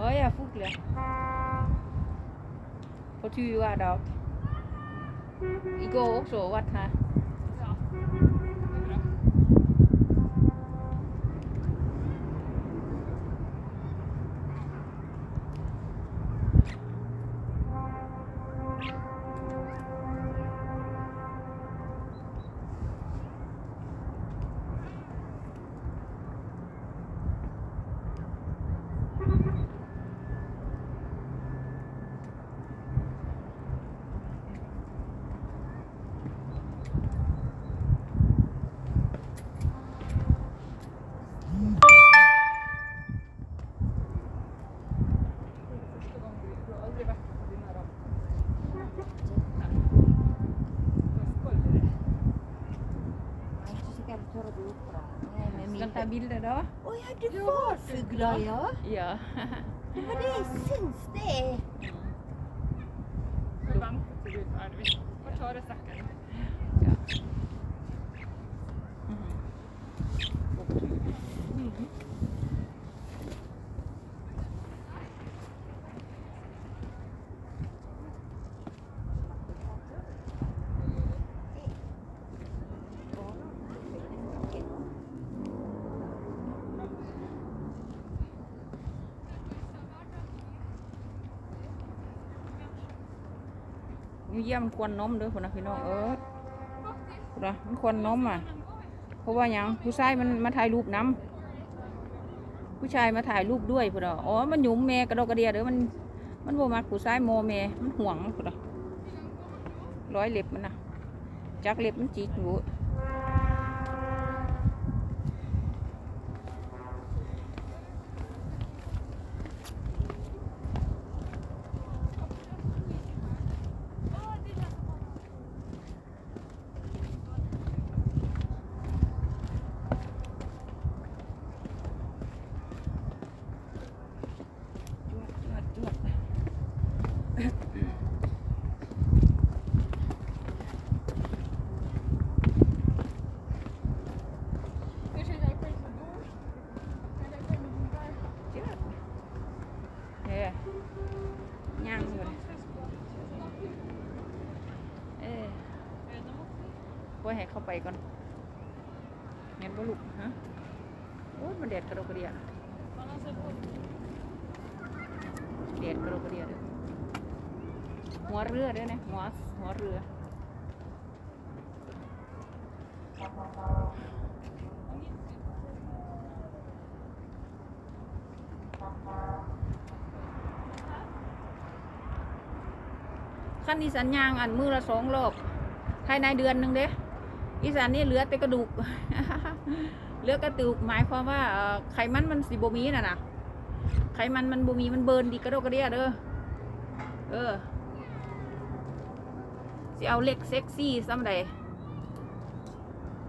Oh ja, Vogler. For two år dog. I so også, hvad. kan ta bildene da. Å ja, du var fugla, ja? Ja. det var det jeg syns det er. Så venter til du er ferdig. Får ta det sekken. นี่เยี่ยมมันควรนมเด้อคนนะพี่น้องเออคนนะมันควรนมอะ เพราะว่าหยังผู้ชายมันมาถ่ายรูปน้ำผู้ชายมาถ่ายรูปด้วยพุ่นนะอ๋อมันหยุมแม่กระดกกระเดียเด้อมัน มันบ่มักผู้ชายโมแม่มันห่วงพุ่นนะร้อยเล็บมันนะจักเล็บมันจีดอยู่ จวดจวดจวด Ska jag köra själv på bord? Eller själv med hundar? จวดเฮ้ยย่างอยู่เลยเอ้ยปล่อยให้เข้าไปก่อนเงี้ยบ่ลูกฮะ โอ้ยมันแดดกระโดกกระเดีย Man har sett på แดดกระโดกกระเดียด หัวเรือด้วยนะหัวหัวเรือขั้นอีสานยางอันมือละสองรอบภายในเดือนหนึ่งเด้อีสานนี่เหลือแต่กระดูกเหลือกระดูกหมายความว่าไขมันมันสิบมีน่ะนะไขมันมันบ่มีมันเบิร์นดีกระโดกกระเดียเด้อเออ สิเอาเล็กเซ็กซี่ซ้ำใด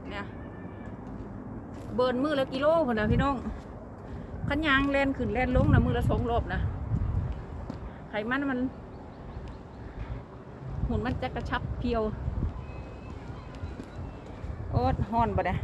เนี่ยเบิร์นมือละกิโลคนนะพี่น้องขันยางแลนขึ้นแลนลงนะมือละสองรอบนะไขมันมันหุ่นมันจะกระชับเพียว โอ๊ตฮอนบ่ได้